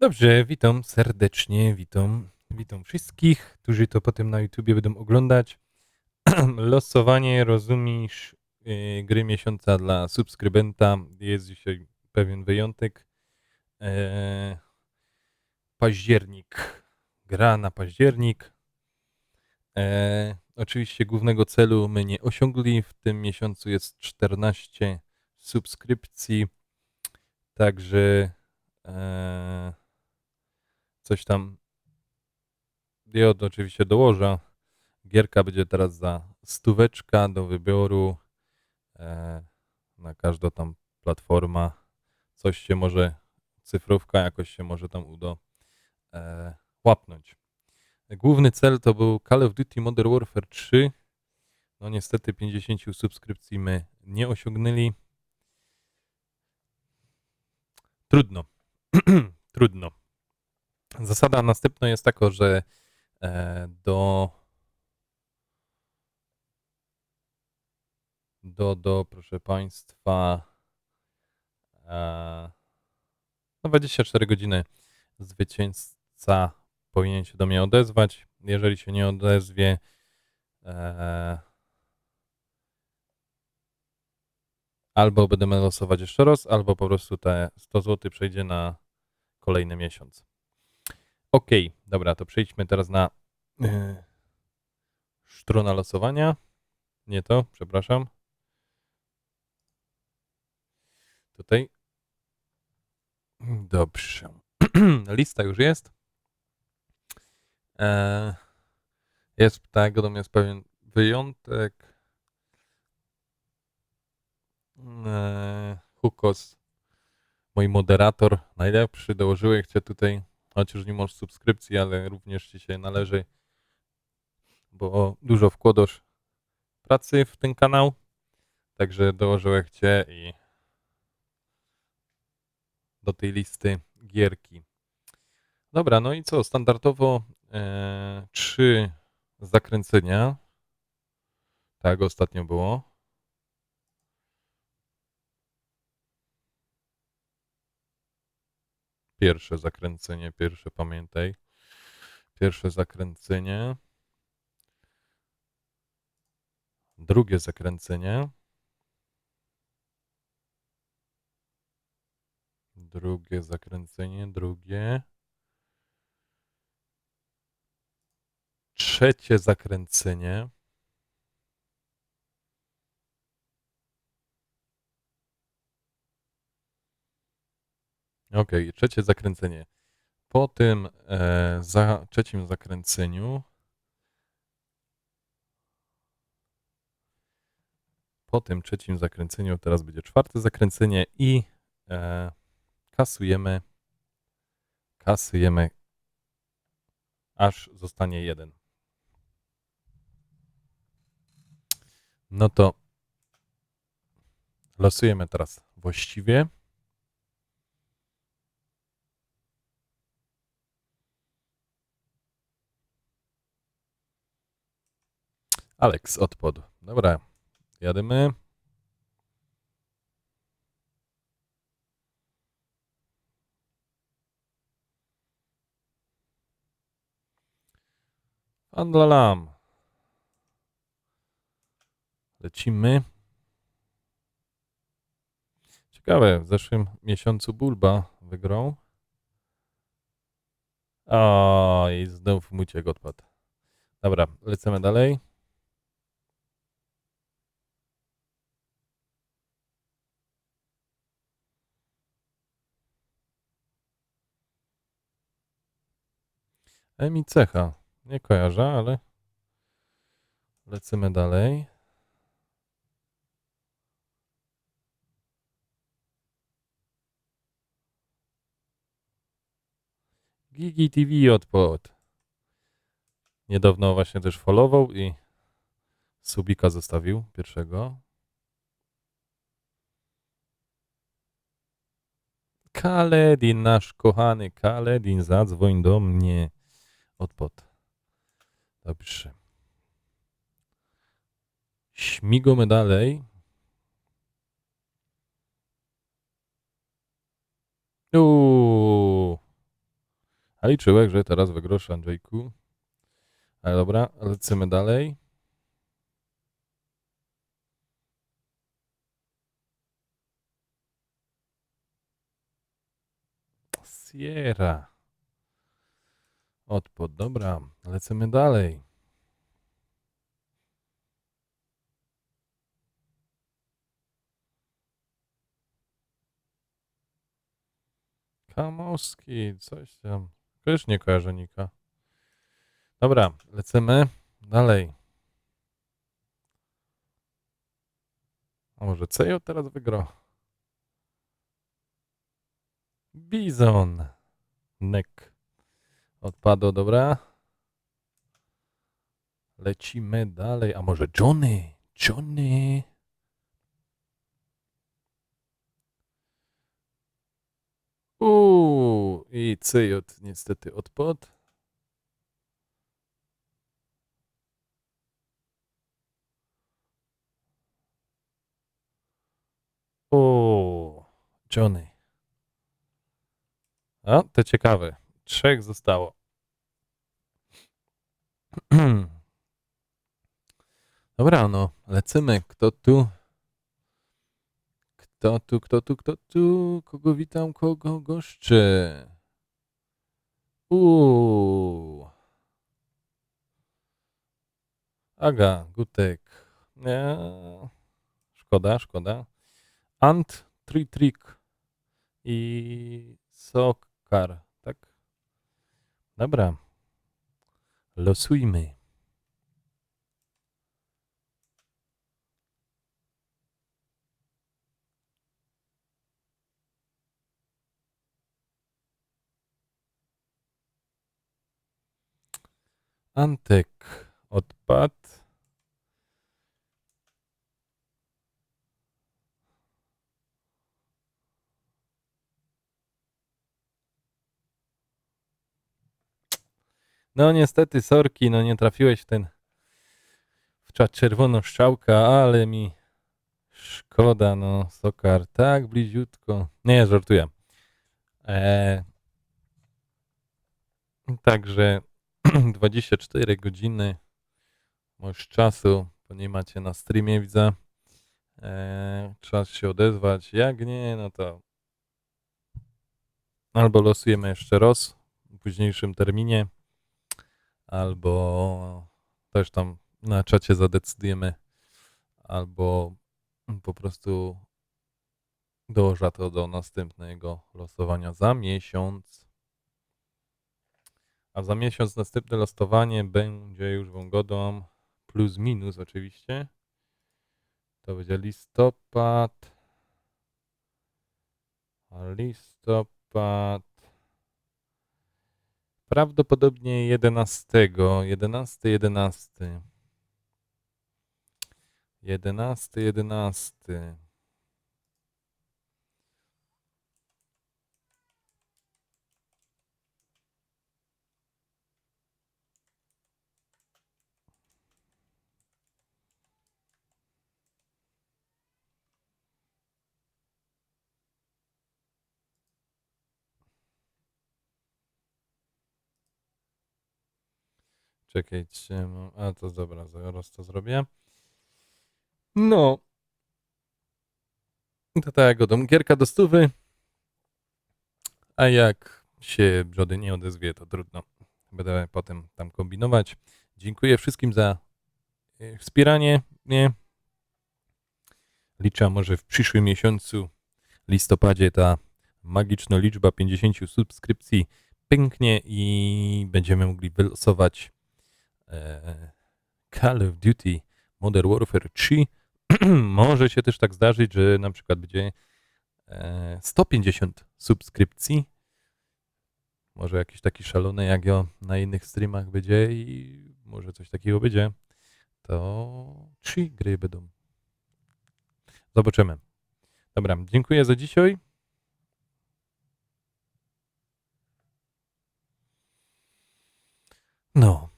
Dobrze, witam serdecznie, witam, witam wszystkich, którzy to potem na YouTubie będą oglądać. Losowanie, rozumiesz, yy, gry miesiąca dla subskrybenta. Jest dzisiaj pewien wyjątek. Eee, październik. Gra na październik. Eee, oczywiście głównego celu my nie osiągli. W tym miesiącu jest 14 subskrypcji. Także eee, coś tam Diod oczywiście dołoża. Gierka będzie teraz za stóweczka do wyboru e, na każda tam platforma. Coś się może, cyfrówka jakoś się może tam uda e, łapnąć. Główny cel to był Call of Duty Modern Warfare 3. No niestety 50 subskrypcji my nie osiągnęli. Trudno. Trudno. Zasada następna jest taka, że e, do do, do proszę Państwa e, no 24 godziny zwycięzca powinien się do mnie odezwać. Jeżeli się nie odezwie e, albo będziemy losować jeszcze raz, albo po prostu te 100 zł przejdzie na kolejny miesiąc. Ok, dobra, to przejdźmy teraz na yy, strona losowania. Nie to, przepraszam. Tutaj. Dobrze. Lista już jest. E, jest tak, natomiast pewien wyjątek. E, Hukos, mój moderator, najlepszy, dołożyłeś cię tutaj chociaż nie masz subskrypcji, ale również ci się należy, bo dużo wkładasz pracy w ten kanał, także dołożyłem cię i do tej listy gierki. Dobra, no i co, standardowo e, trzy zakręcenia, tak ostatnio było. Pierwsze zakręcenie, pierwsze pamiętaj. Pierwsze zakręcenie. Drugie zakręcenie. Drugie zakręcenie, drugie. Trzecie zakręcenie. Ok, trzecie zakręcenie. Po tym e, za trzecim zakręceniu po tym trzecim zakręceniu teraz będzie czwarte zakręcenie i e, kasujemy kasujemy aż zostanie jeden. No to losujemy teraz właściwie. Alex odpadł. Dobra, jadymy. Andlalam. Lecimy. Ciekawe, w zeszłym miesiącu Bulba wygrał. O, i znów Muciek odpadł. Dobra, lecimy dalej. Emi Cecha. Nie kojarzę, ale lecimy dalej. Gigi TV odpadł. Niedawno właśnie też followował i subika zostawił pierwszego. Kaledin, nasz kochany Kaledin, zadzwoń do mnie. Odpad. Dobrze. Śmigamy dalej. Uuu. A liczyłem, że teraz wygrosz Andrzejku. Ale dobra, lecimy dalej. Sierra. Odpad, dobra, lecimy dalej. Kamowski, coś tam. Też nie kojarzę Nika. Dobra, lecimy dalej. A może Cejo teraz wygra? Bizon. Nek. Odpadło, dobra. Lecimy dalej. A może Johnny? Johnny. Uuu, i Cyjot niestety odpadł. O, Johnny. A, to ciekawe. Trzech zostało. Dobra, no, lecimy. Kto tu? Kto tu, kto tu, kto tu? Kogo witam, kogo goszczę? Uuu. Aga, Gutek. Nie. Szkoda, szkoda. Ant, Tritrick i Sokar? Dobra. Losujmy. Antek odpadł. No niestety, sorki, no nie trafiłeś w ten w czat czerwoną strzałkę, ale mi szkoda, no Sokar, tak bliziutko. Nie, żartuję. E, także 24 godziny już czasu, bo nie macie na streamie, widzę. E, czas się odezwać. Jak nie, no to albo losujemy jeszcze raz w późniejszym terminie, albo też tam na czacie zadecydujemy, albo po prostu dołoża to do następnego losowania za miesiąc. A za miesiąc następne losowanie będzie już Wągodą plus minus oczywiście. To będzie listopad. Listopad. Prawdopodobnie 11. 11, 11. 11, 11. Czekajcie, mam- a to dobra, zaraz to zrobię. No. To tak, godą gierka do stówy. A jak się Brody nie odezwie, to trudno. Będę potem tam kombinować. Dziękuję wszystkim za e, wspieranie mnie. Liczę, może w przyszłym miesiącu, listopadzie, ta magiczna liczba 50 subskrypcji pęknie i będziemy mogli wylosować Call of Duty Modern Warfare 3. Może się też tak zdarzyć, że na przykład będzie e, 150 subskrypcji. Może jakiś taki szalony jak ja na innych streamach będzie i może coś takiego będzie. To trzy gry będą. Zobaczymy. Dobra, dziękuję za dzisiaj. No,